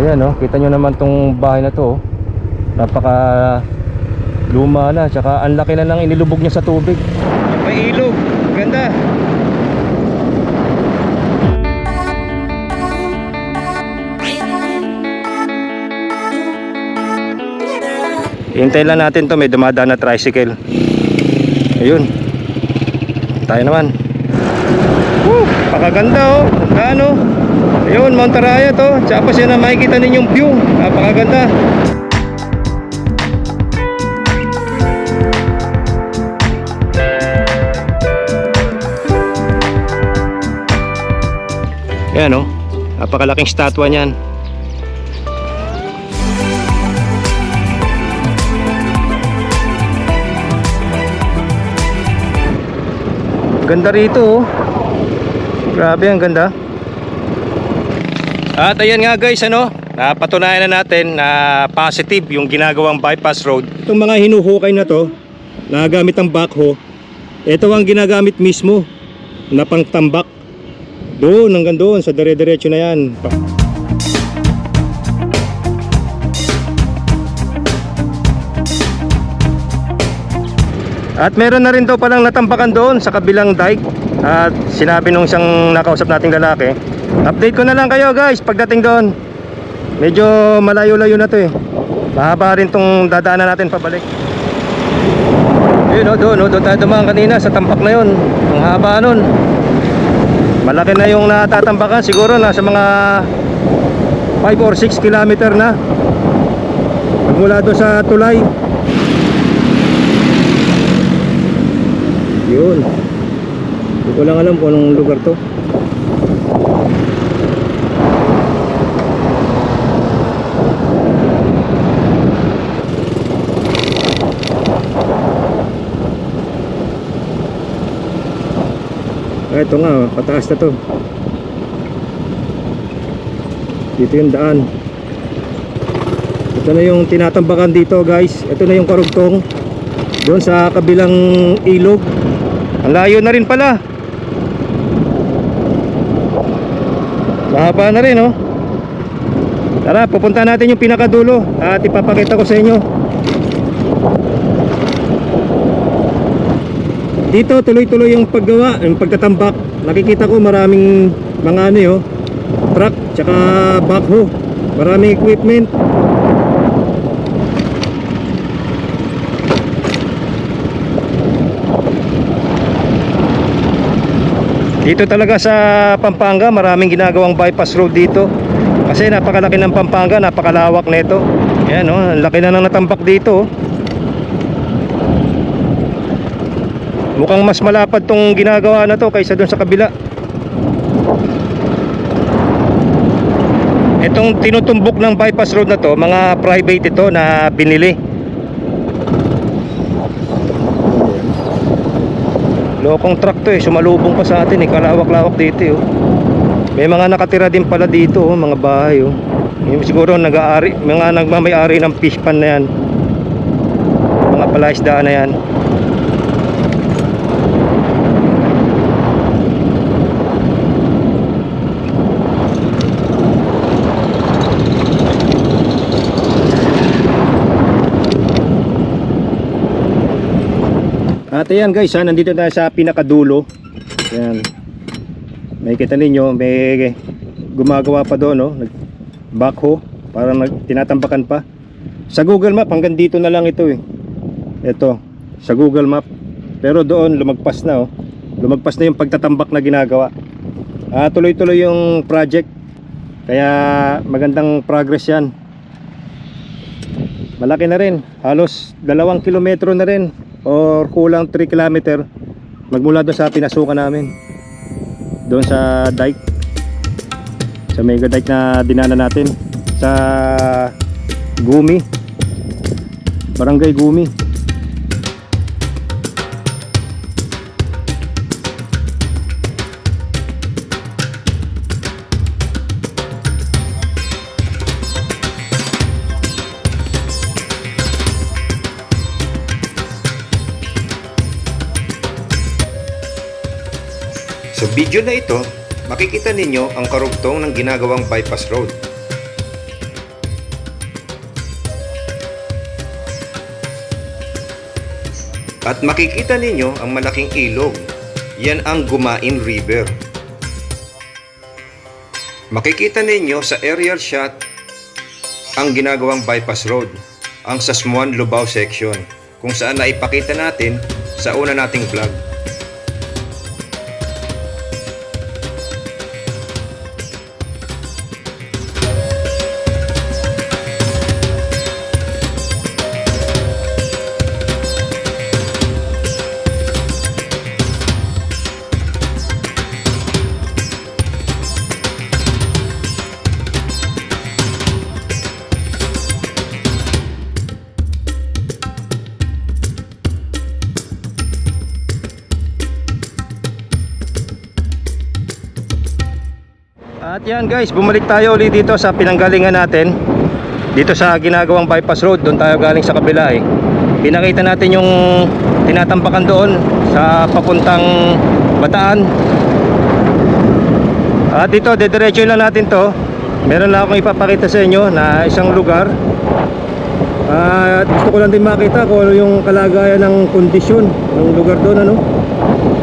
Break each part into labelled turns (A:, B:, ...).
A: Ayan oh, kita nyo naman tong bahay na to oh. Napaka luma na, tsaka ang laki na nang inilubog niya sa tubig. May ilog, ganda. Hintay lang natin to, may dumadaan na tricycle. Ayun. Tayo naman. Woo! Pakaganda oh. Ano? Ayun, Mount Arayat oh. Tapos yun na makikita ninyong view. Napakaganda. Yan oh. Napakalaking statwa niyan. Ganda rito oh. Grabe ang ganda. At ayan nga guys ano, napatunayan na natin na positive yung ginagawang bypass road. Itong mga hinuhukay na to, na gamit ang backhoe, ito ang ginagamit mismo na pangtambak. Doon, hanggang doon, sa dire-diretso na yan. At meron na rin daw palang natambakan doon sa kabilang dike. At sinabi nung isang nakausap nating lalaki, update ko na lang kayo guys pagdating doon. Medyo malayo-layo na to eh. Mahaba rin tong dadaanan natin pabalik. Yun o, doon, o, doon tayo dumaan kanina sa tampak na yun. Ang haba nun. Malaki na yung natatambakan. Siguro nasa mga 5 or 6 kilometer na. Magmula doon sa tulay. Yun. Hindi ko lang alam kung anong lugar to. Ah, ito nga, pataas na to. Dito yung daan. Ito na yung tinatambakan dito guys. Ito na yung karugtong. Doon sa kabilang ilog. Ang layo na rin pala. Mahaba na rin oh. Tara, pupunta natin yung pinakadulo at ipapakita ko sa inyo. Dito tuloy-tuloy yung paggawa, yung pagtatambak. Nakikita ko maraming mga ano yo, truck, tsaka backhoe. Maraming equipment. Dito talaga sa Pampanga, maraming ginagawang bypass road dito. Kasi napakalaki ng Pampanga, napakalawak nito. Ayan oh, laki na ng natambak dito. oh. Mukhang mas malapad tong ginagawa na to kaysa dun sa kabila. Itong tinutumbok ng bypass road na to, mga private ito na binili. Lokong truck to eh, sumalubong pa sa atin eh, kalawak-lawak dito eh, oh. May mga nakatira din pala dito, oh, mga bahay oh. Yung siguro nag-aari, mga nagmamay-ari ng fish pan na yan. Mga palaisdaan na yan. At ayan guys, ha, nandito tayo sa pinakadulo. Ayan. May kita ninyo, may gumagawa pa doon, no? Nag backhoe para nag tinatambakan pa. Sa Google Map hanggang dito na lang ito eh. Ito, sa Google Map. Pero doon lumagpas na oh. Lumagpas na yung pagtatambak na ginagawa. Ah, tuloy-tuloy yung project. Kaya magandang progress 'yan. Malaki na rin. Halos dalawang kilometro na rin or kulang 3 kilometer magmula doon sa pinasukan namin. Doon sa dike. Sa mega dike na dinana natin. Sa Gumi. Barangay Gumi
B: video na ito, makikita ninyo ang karugtong ng ginagawang bypass road. At makikita ninyo ang malaking ilog. Yan ang Gumain River. Makikita ninyo sa aerial shot ang ginagawang bypass road, ang Sasmuan Lubao section, kung saan naipakita natin sa una nating vlog.
A: Yan guys, bumalik tayo ulit dito sa pinanggalingan natin. Dito sa ginagawang bypass road, doon tayo galing sa kabila eh. Pinakita natin yung tinatampakan doon sa papuntang Bataan. At dito, dediretso lang natin to. Meron lang akong ipapakita sa inyo na isang lugar. At gusto ko lang din makita kung ano yung kalagayan ng kondisyon ng lugar doon ano.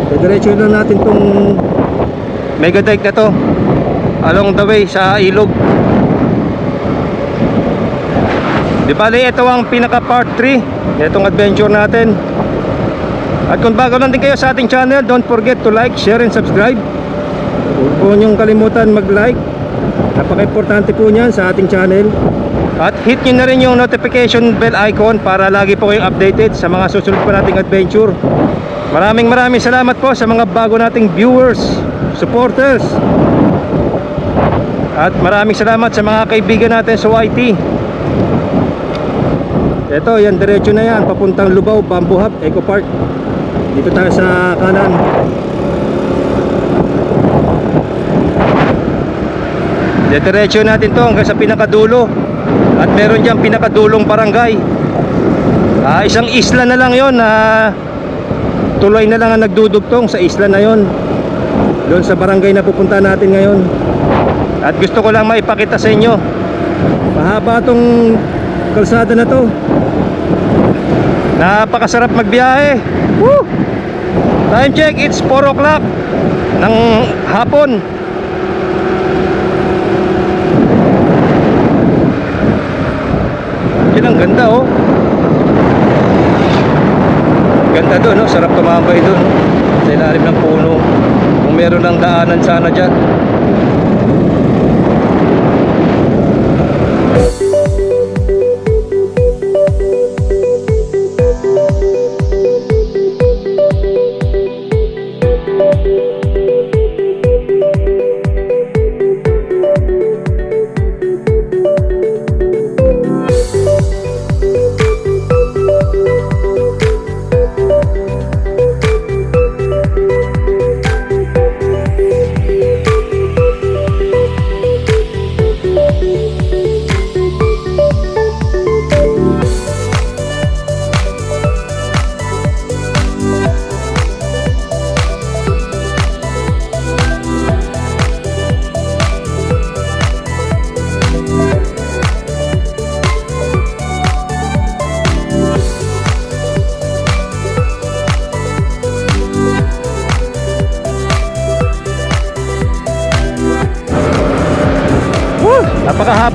A: Dediretso lang natin tong mega dike na to along the way sa ilog. Di bali ito ang pinaka part 3 itong adventure natin. At kung bago lang din kayo sa ating channel don't forget to like, share and subscribe. Huwag niyong kalimutan mag like napaka importante po niyan sa ating channel. At hit nyo na rin yung notification bell icon para lagi po kayong updated sa mga susunod pa nating adventure. Maraming maraming salamat po sa mga bago nating viewers supporters at maraming salamat sa mga kaibigan natin sa YT. Ito, yan diretso na yan, papuntang Lubao, Bamboo Hub, Eco Park. Dito tayo sa kanan. Diretso natin to hanggang sa pinakadulo. At meron dyan pinakadulong barangay. Ah, isang isla na lang yon na tuloy na lang ang nagdudugtong sa isla na yon. Doon sa barangay na pupunta natin ngayon. At gusto ko lang maipakita sa inyo. Mahaba tong kalsada na to. Napakasarap magbiyahe. Woo! Time check, it's 4 o'clock ng hapon. Yan ang ganda oh. Ganda doon, no? sarap tumambay doon. Sa ilalim ng puno. Kung meron ng daanan sana dyan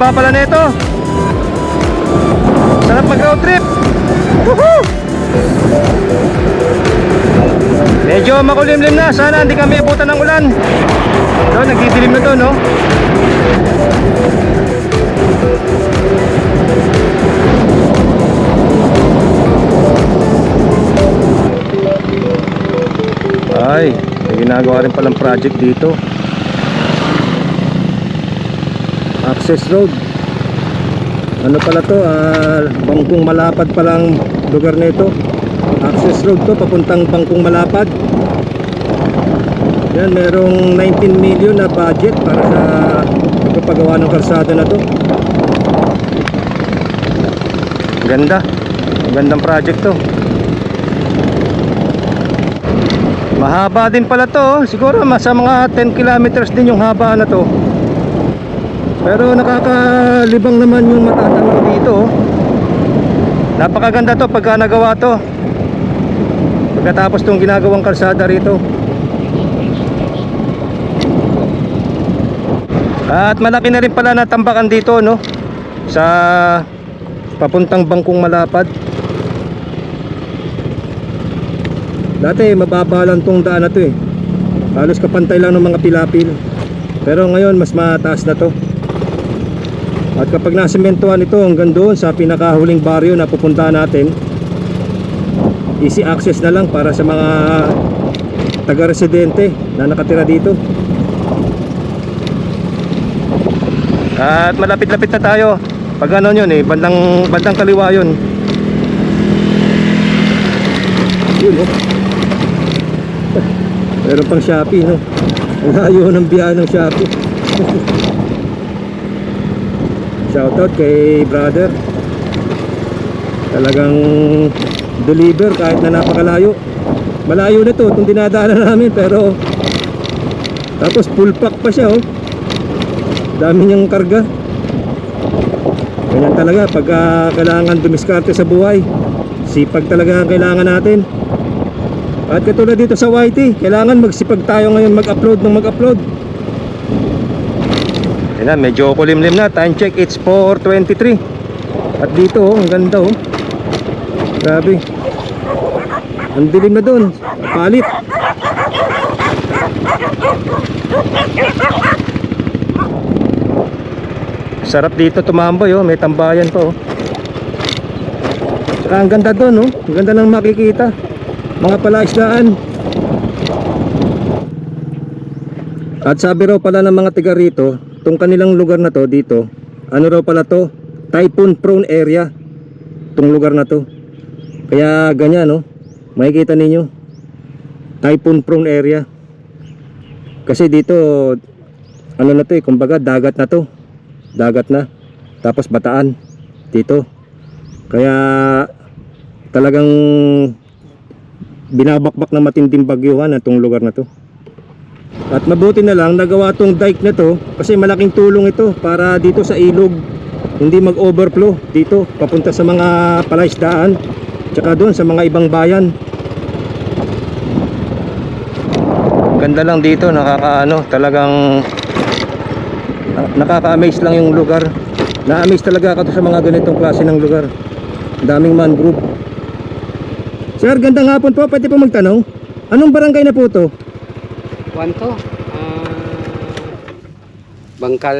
A: Napakahaba pala nito. Sarap mag road trip. Woohoo! Medyo makulimlim na. Sana hindi kami abutan ng ulan. So, nagdidilim na to, no? Ay, may ginagawa rin palang project dito. Access road. Ano pala to? Ah, bangkong malapad palang lugar nito. Access road to papuntang bangkong malapad. Yan merong 19 million na budget para sa pagpapagawa ng kalsada na to. Ganda. Gandang project to. Mahaba din pala to oh. siguro mas mga 10 kilometers din yung haba na to pero nakakalibang naman yung matatanaw dito. oh. Napakaganda to pagka nagawa to. Pagkatapos tong ginagawang kalsada rito. At malaki na rin pala natambakan dito no sa papuntang Bangkong Malapad. Dati mababa lang tong daan na to eh. Halos kapantay lang ng mga pilapil. Pero ngayon mas mataas na to. At kapag nasimentohan ito hanggang doon sa pinakahuling baryo na pupuntahan natin, easy access na lang para sa mga taga-residente na nakatira dito. At malapit-lapit na tayo. Pag ano yun eh, bandang, bandang kaliwa yun. Yun oh. Meron pang Shopee no. Ang Layo ng biyahe ng Shopee. Shoutout kay brother. Talagang deliver kahit na napakalayo. Malayo na to itong dinadaanan namin pero tapos full pack pa siya oh. Dami niyang karga. Ganyan talaga pagka kailangan dumiskarte sa buhay. Sipag talaga ang kailangan natin. At katulad dito sa YT, kailangan magsipag tayo ngayon mag-upload ng mag-upload. Yan na, medyo kulimlim na. Time check, it's 4.23. At dito, oh, ang ganda oh. Grabe. Ang dilim na doon. Palit. Sarap dito tumamboy oh, may tambayan pa oh. Ang ganda doon oh, ang ganda ng makikita. Mga palaisdaan. At sabi raw pala ng mga tiga rito, tong kanilang lugar na to dito, ano raw pala to? Typhoon prone area. Tong lugar na to. Kaya ganyan no. Makikita ninyo. Typhoon prone area. Kasi dito ano na to eh, kumbaga dagat na to. Dagat na. Tapos bataan dito. Kaya talagang binabakbak na matinding bagyuhan itong lugar na to. At mabuti na lang nagawa tong dike na to kasi malaking tulong ito para dito sa ilog hindi mag-overflow dito papunta sa mga palaisdaan tsaka doon sa mga ibang bayan. Ganda lang dito, nakakaano, talagang na- nakaka-amaze lang yung lugar. Na-amaze talaga ako sa mga ganitong klase ng lugar. Daming mangrove. Sir, gandang hapon po. Pwede po magtanong. Anong barangay na po to?
C: Kuwan to? Ah, bangkal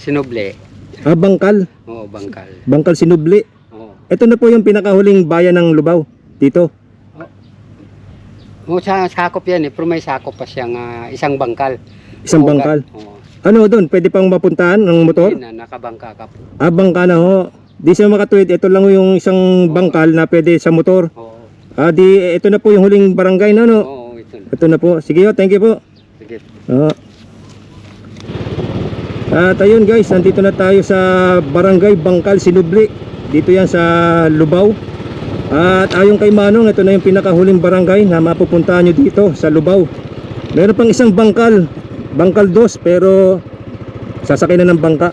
C: Sinoble.
A: Ah, Bangkal.
C: Oo, bangkal.
A: Bangkal Sinubli.
C: Oo.
A: Ito na po yung pinakahuling bayan ng Lubao. Dito.
C: Oo, sa sakop yan eh. Pero may sakop pa siyang ah, isang bangkal.
A: Isang bangkal.
C: Oo.
A: Ano doon? Pwede pang mapuntahan ng motor?
C: Yun na, nakabangka ka po.
A: Ah, bangka na ho. Di siya makatuwid. Ito lang ho yung isang bangkal na pwede sa motor.
C: Oo.
A: Ah, di, ito na po yung huling barangay, no? no?
C: Oo, ito na.
A: Ito na po. Sige ho, thank you po.
C: Sige.
A: Oo. At ayun guys, nandito na tayo sa Barangay Bangkal, Sinubli. Dito yan sa Lubao. At ayon kay Manong, ito na yung pinakahuling barangay na mapupuntahan nyo dito sa Lubao. Meron pang isang bangkal, Bangkal 2, pero sasakay na ng bangka.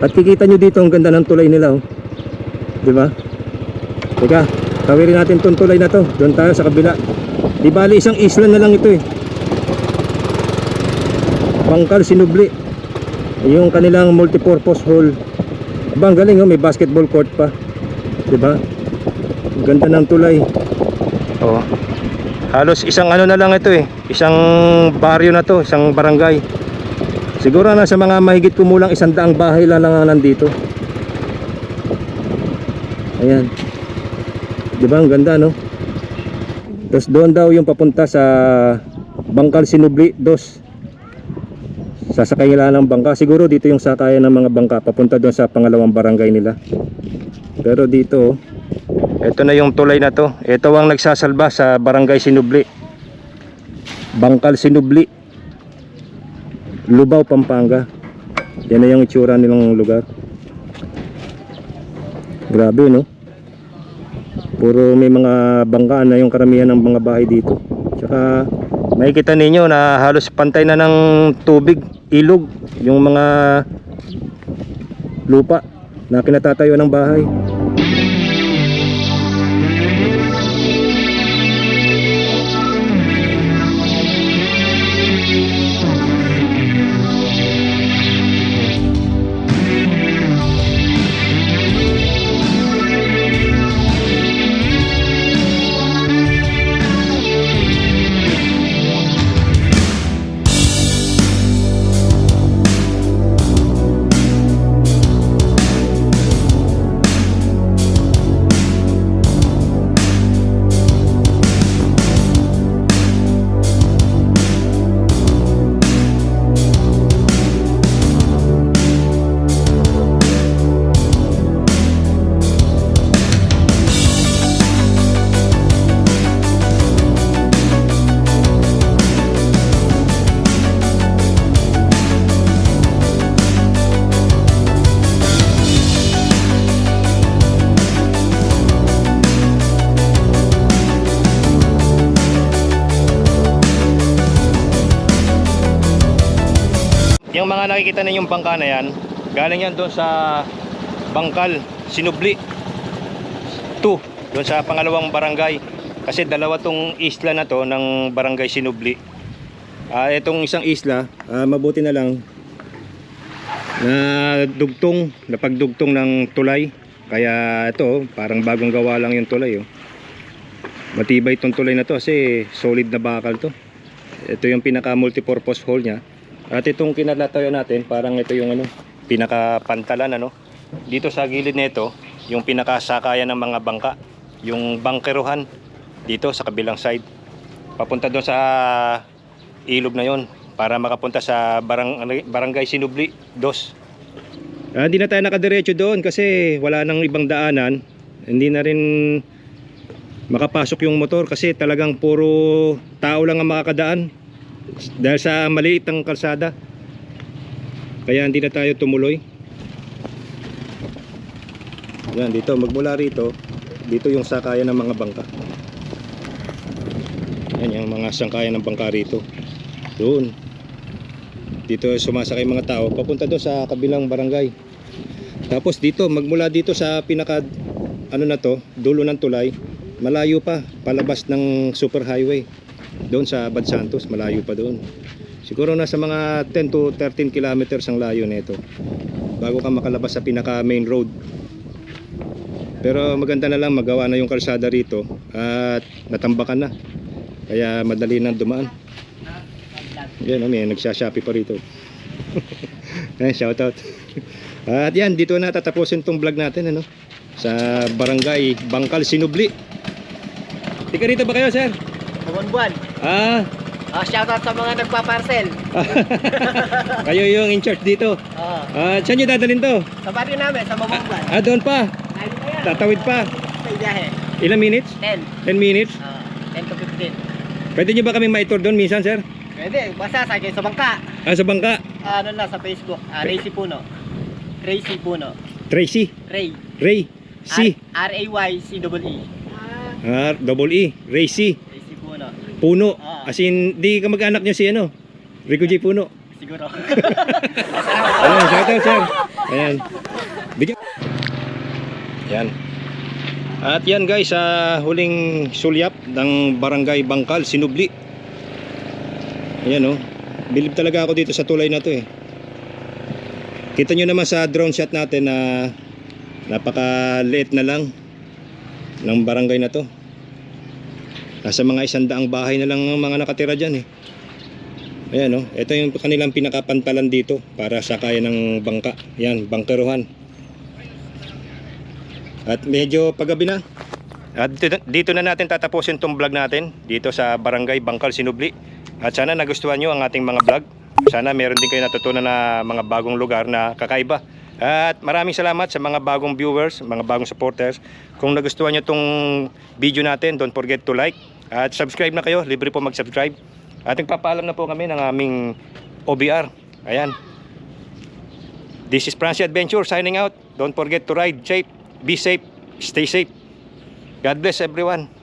A: At kikita nyo dito ang ganda ng tulay nila. Oh. Di ba? Teka, tawirin natin tong tulay na to. Doon tayo sa kabila. Di bali isang isla na lang ito eh. Bangkal Sinubli. Yung kanilang multipurpose hall. Aba, ang galing oh, may basketball court pa. 'Di ba? Ganda ng tulay. Oh. Halos isang ano na lang ito eh. Isang baryo na to, isang barangay. Siguro na sa mga mahigit kumulang isang daang bahay lang lang ang nandito. Ayan. 'Di ba ang ganda no? Tapos doon daw yung papunta sa Bangkal Sinubli 2 sasakay nila ng bangka. Siguro dito yung sakayan ng mga bangka papunta doon sa pangalawang barangay nila. Pero dito ito na yung tulay na to. Ito ang nagsasalba sa barangay Sinubli. Bangkal Sinubli. Lubao Pampanga. Yan na yung itsura nilang lugar. Grabe no? Puro may mga bangkaan na yung karamihan ng mga bahay dito. Tsaka makikita ninyo na halos pantay na ng tubig, ilog, yung mga lupa na kinatatayo ng bahay. Nakikita ninyong bangka na yan, galing yan doon sa Bangkal, Sinubli 2, doon sa pangalawang barangay. Kasi dalawa tong isla na to ng barangay Sinubli. Ah, itong isang isla, ah, mabuti na lang na dugtong, napagdugtong ng tulay. Kaya ito, parang bagong gawa lang yung tulay. Oh. Matibay itong tulay na to kasi solid na bakal to. Ito yung pinaka multipurpose hole niya. At itong kinalatayo natin, parang ito yung ano, pinaka pantalan ano. Dito sa gilid nito, yung pinakasakayan ng mga bangka, yung bangkeruhan dito sa kabilang side. Papunta doon sa ilog na yon para makapunta sa barang, barangay Sinubli 2. Ah, hindi na tayo nakadiretso doon kasi wala nang ibang daanan. Hindi na rin makapasok yung motor kasi talagang puro tao lang ang makakadaan dahil sa maliit ang kalsada. Kaya hindi na tayo tumuloy. Yan dito. Magmula rito dito yung sakayan ng mga bangka. Yan yung mga sangkayan ng bangka rito. Doon. Dito sumasakay mga tao papunta doon sa kabilang barangay. Tapos dito magmula dito sa pinaka ano na to dulo ng tulay malayo pa palabas ng super highway doon sa Bad Santos malayo pa doon. Siguro nasa mga 10 to 13 kilometers ang layo nito bago ka makalabas sa pinaka main road. Pero maganda na lang magawa na yung kalsada rito at natambakan na. Kaya madali nang dumaan. Yan may nagsashapi pa rito. Ayan, shout out at yan dito na tatapusin tong vlog natin ano? Sa barangay Bangkal Sinubli. Tika rito ba kayo, sir?
D: Buwan-buwan.
A: Ah,
D: Ah, shoutout sa mga nagpa-parcel.
A: kayo yung in charge dito.
D: Ah,
A: Ah, saan nyo dadalhin to?
D: sa barrio namin, sa Mabubuan.
A: Ah, doon pa.
D: Ayun na yan.
A: Tatawid pa.
D: Sa biyahe.
A: Ilang minutes?
D: 10.
A: 10 minutes?
D: Ah, 10 to 15.
A: Pwede nyo ba kami ma-tour doon minsan, sir?
D: Pwede, basta sa akin sa bangka.
A: Ah, sa bangka.
D: Ah, ano lang sa Facebook. Ah, Racy Puno. Tracy Puno.
A: Tracy.
D: Ray.
A: Ray. C.
D: R-A-Y-C-E-E.
A: Ah, double E. Ray C. Puno.
D: Ah.
A: As in, di ka mag-anak nyo si ano? Rico J. Puno.
D: Siguro.
A: Ayan, shout out, sir. Ayan. Bigyan. Yan. At yan guys, sa huling sulyap ng Barangay Bangkal, Sinubli. Ayan oh. Bilib talaga ako dito sa tulay na to eh. Kita nyo naman sa drone shot natin na napaka-liit na lang ng barangay na to. Nasa mga isandaang bahay na lang ang mga nakatira dyan eh. Ayan oh, ito yung kanilang pinakapantalan dito para sa kaya ng bangka. Yan, bangkeruhan. At medyo paggabi na. At dito, dito na natin tatapusin tong vlog natin dito sa Barangay Bangkal Sinubli. At sana nagustuhan nyo ang ating mga vlog. Sana meron din kayo natutunan na mga bagong lugar na kakaiba. At maraming salamat sa mga bagong viewers, mga bagong supporters. Kung nagustuhan nyo tong video natin, don't forget to like. At subscribe na kayo, libre po mag-subscribe. At nagpapaalam na po kami ng aming OBR. Ayan. This is Francie Adventure signing out. Don't forget to ride safe, be safe, stay safe. God bless everyone.